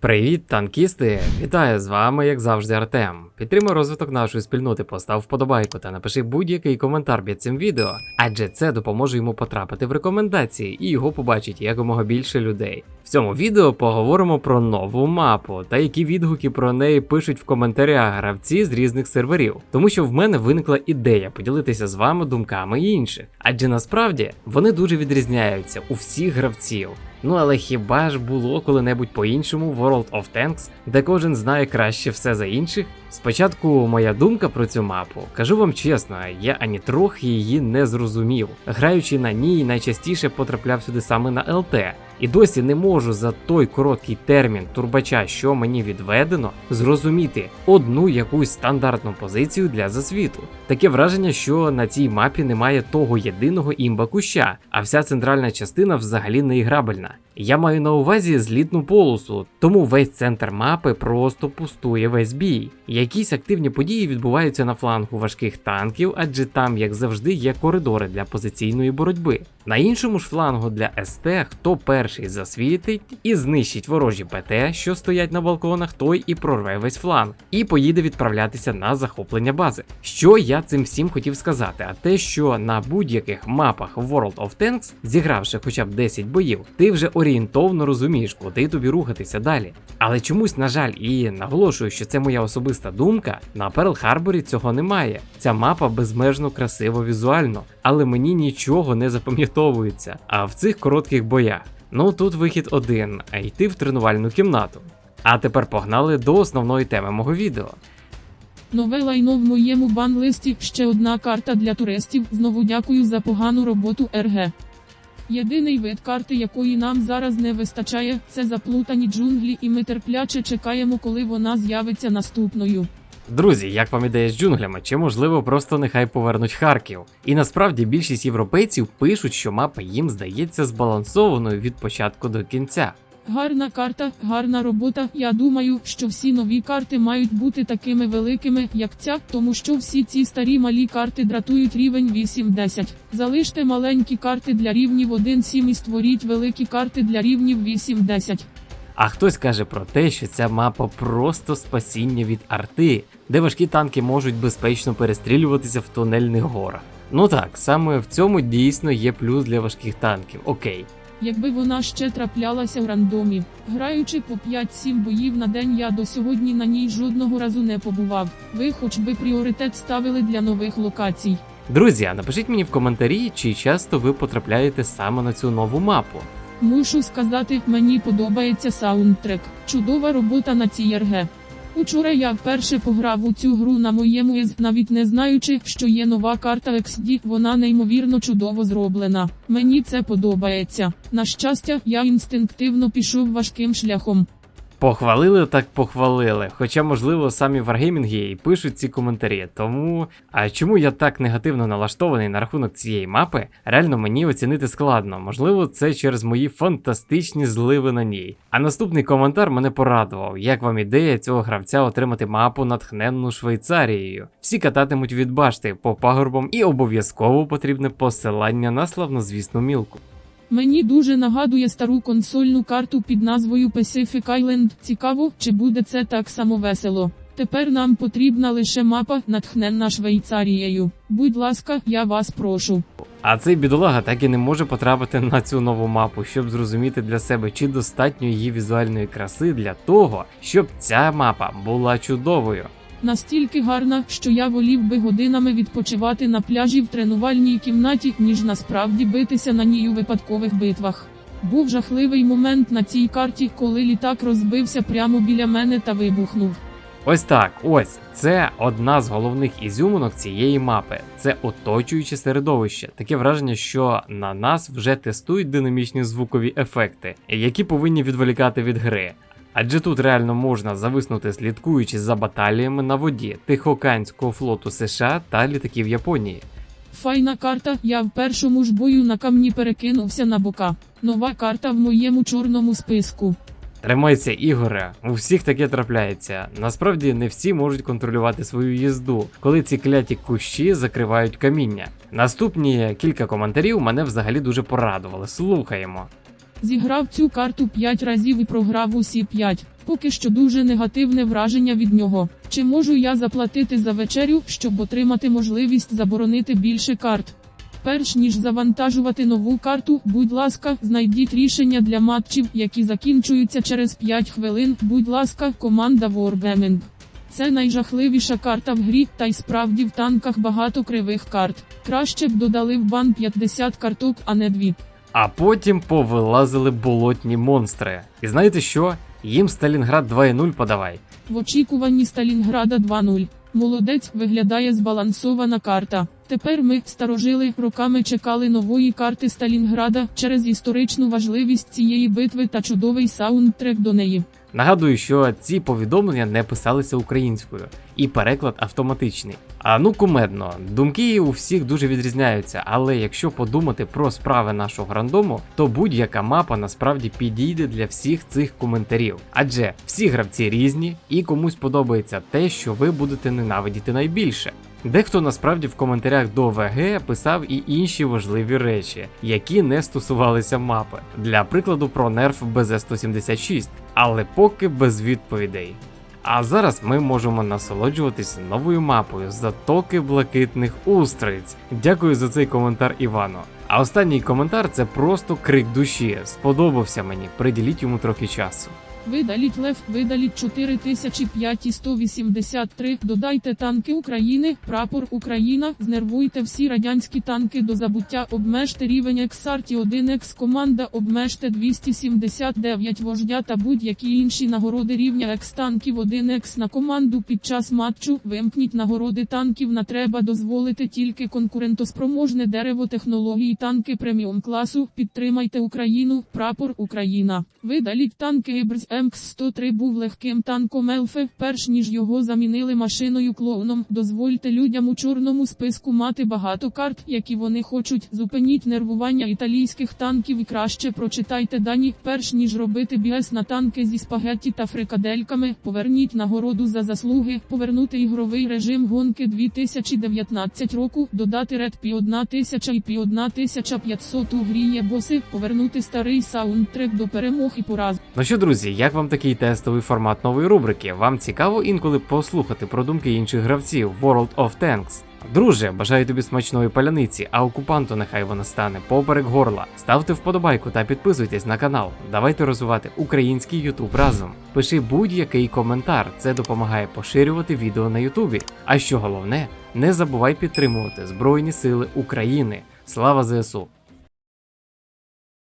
Привіт, танкісти! Вітаю з вами, як завжди, Артем. Підтримай розвиток нашої спільноти, постав вподобайку та напиши будь-який коментар під цим відео, адже це допоможе йому потрапити в рекомендації і його побачить якомога більше людей. В цьому відео поговоримо про нову мапу та які відгуки про неї пишуть в коментарях гравці з різних серверів, тому що в мене виникла ідея поділитися з вами думками інших, адже насправді вони дуже відрізняються у всіх гравців. Ну але хіба ж було коли-небудь по-іншому в World of Tanks, де кожен знає краще все за інших? Спочатку моя думка про цю мапу, кажу вам чесно, я ані трохи її не зрозумів. Граючи на ній, найчастіше потрапляв сюди саме на ЛТ. І досі не можу за той короткий термін турбача, що мені відведено, зрозуміти одну якусь стандартну позицію для засвіту. Таке враження, що на цій мапі немає того єдиного імба куща, а вся центральна частина взагалі не іграбельна. Я маю на увазі злітну полосу, тому весь центр мапи просто пустує весь бій. Якісь активні події відбуваються на флангу важких танків, адже там, як завжди, є коридори для позиційної боротьби. На іншому ж флангу для СТ, хто перший засвітить і знищить ворожі ПТ, що стоять на балконах, той і прорве весь фланг, і поїде відправлятися на захоплення бази. Що я цим всім хотів сказати? А те, що на будь-яких мапах World of Tanks, зігравши хоча б 10 боїв, ти вже орієнтовно розумієш, куди тобі рухатися далі. Але чомусь, на жаль, і наголошую, що це моя особиста думка. На Перл Харборі цього немає. Ця мапа безмежно красиво візуально, але мені нічого не запам'ятовується. А в цих коротких боях. Ну тут вихід один, а йти в тренувальну кімнату. А тепер погнали до основної теми мого відео. Нове лайно в моєму бан-листі. Ще одна карта для туристів. Знову дякую за погану роботу РГ. Єдиний вид карти, якої нам зараз не вистачає, це заплутані джунглі, і ми терпляче чекаємо, коли вона з'явиться наступною. Друзі, як вам ідея з джунглями, чи можливо просто нехай повернуть Харків? І насправді більшість європейців пишуть, що мапа їм здається збалансованою від початку до кінця. Гарна карта, гарна робота. Я думаю, що всі нові карти мають бути такими великими, як ця, тому що всі ці старі малі карти дратують рівень 8-10. Залиште маленькі карти для рівнів 1-7 і створіть великі карти для рівнів 8-10. А хтось каже про те, що ця мапа просто спасіння від арти, де важкі танки можуть безпечно перестрілюватися в тунельних горах. Ну так, саме в цьому дійсно є плюс для важких танків. Окей. Якби вона ще траплялася в рандомі, граючи по 5-7 боїв на день, я до сьогодні на ній жодного разу не побував. Ви хоч би пріоритет ставили для нових локацій. Друзі, а напишіть мені в коментарі, чи часто ви потрапляєте саме на цю нову мапу. Мушу сказати, мені подобається саундтрек. Чудова робота на цій РГ. Учора я вперше пограв у цю гру на моєму із, навіть не знаючи, що є нова карта XD, вона неймовірно чудово зроблена. Мені це подобається. На щастя, я інстинктивно пішов важким шляхом. Похвалили так похвалили. Хоча, можливо, самі варгеймінги і пишуть ці коментарі. Тому, а чому я так негативно налаштований на рахунок цієї мапи, реально мені оцінити складно. Можливо, це через мої фантастичні зливи на ній. А наступний коментар мене порадував, як вам ідея цього гравця отримати мапу натхненну Швейцарією. Всі кататимуть від башти по пагорбам, і обов'язково потрібне посилання на славнозвісну мілку. Мені дуже нагадує стару консольну карту під назвою Pacific Island. Цікаво, чи буде це так само весело. Тепер нам потрібна лише мапа, натхненна Швейцарією. Будь ласка, я вас прошу. А цей бідолага так і не може потрапити на цю нову мапу, щоб зрозуміти для себе, чи достатньо її візуальної краси для того, щоб ця мапа була чудовою. Настільки гарна, що я волів би годинами відпочивати на пляжі в тренувальній кімнаті, ніж насправді битися на ній у випадкових битвах. Був жахливий момент на цій карті, коли літак розбився прямо біля мене та вибухнув. Ось так, ось це одна з головних ізюминок цієї мапи. Це оточуюче середовище. Таке враження, що на нас вже тестують динамічні звукові ефекти, які повинні відволікати від гри. Адже тут реально можна зависнути, слідкуючи за баталіями на воді Тихоокеанського флоту США та літаків Японії. Файна карта, я в першому ж бою на камні перекинувся на бока. Нова карта в моєму чорному списку. Тримайся, Ігоре, у всіх таке трапляється. Насправді не всі можуть контролювати свою їзду, коли ці кляті кущі закривають каміння. Наступні кілька коментарів мене взагалі дуже порадували. Слухаємо. Зіграв цю карту 5 разів і програв усі 5. Поки що дуже негативне враження від нього. Чи можу я заплатити за вечерю, щоб отримати можливість заборонити більше карт? Перш ніж завантажувати нову карту, будь ласка, знайдіть рішення для матчів, які закінчуються через 5 хвилин. Будь ласка, команда Wargaming. Це найжахливіша карта в грі, та й справді в танках багато кривих карт. Краще б додали в бан 50 карток, а не 2. А потім повилазили болотні монстри. І знаєте що? Їм Сталінград 2.0 подавай. В очікуванні Сталінграда 2-0. Молодець виглядає збалансована карта. Тепер ми, старожили, роками чекали нової карти Сталінграда через історичну важливість цієї битви та чудовий саундтрек до неї. Нагадую, що ці повідомлення не писалися українською, і переклад автоматичний. А ну кумедно, думки у всіх дуже відрізняються, але якщо подумати про справи нашого рандому, то будь-яка мапа насправді підійде для всіх цих коментарів. Адже всі гравці різні, і комусь подобається те, що ви будете ненавидіти найбільше. Дехто насправді в коментарях до ВГ писав і інші важливі речі, які не стосувалися мапи. Для прикладу про нерф БЗ-176, але поки без відповідей. А зараз ми можемо насолоджуватися новою мапою Затоки блакитних устриць. Дякую за цей коментар Івану. А останній коментар це просто крик душі. Сподобався мені, приділіть йому трохи часу. Видаліть лев, видаліть 4005 і 183, додайте танки України, прапор Україна, знервуйте всі радянські танки до забуття, обмежте рівень Ексарті 1 екс команда, обмежте 279 вождя та будь-які інші нагороди рівня екс танків 1 екс на команду під час матчу, вимкніть нагороди танків. На треба дозволити тільки конкурентоспроможне дерево технології танки преміум класу, підтримайте Україну, прапор Україна. Видаліть танки Ібрз МК-103 був легким танком Елфе, перш ніж його замінили машиною клоуном. Дозвольте людям у чорному списку мати багато карт, які вони хочуть. Зупиніть нервування італійських танків і краще прочитайте дані, перш ніж робити біес на танки зі спагетті та фрикадельками. Поверніть нагороду за заслуги, повернути ігровий режим гонки 2019 року, додати Red P 1000 і P 1500 у грі є боси, повернути старий саундтрек до перемог і пораз. Ну що, друзі, як вам такий тестовий формат нової рубрики? Вам цікаво інколи послухати про думки інших гравців World of Tanks? Друже, бажаю тобі смачної паляниці, а окупанту нехай вона стане поперек горла. Ставте вподобайку та підписуйтесь на канал. Давайте розвивати український Ютуб разом. Пиши будь-який коментар, це допомагає поширювати відео на Ютубі. А що головне, не забувай підтримувати Збройні Сили України. Слава ЗСУ!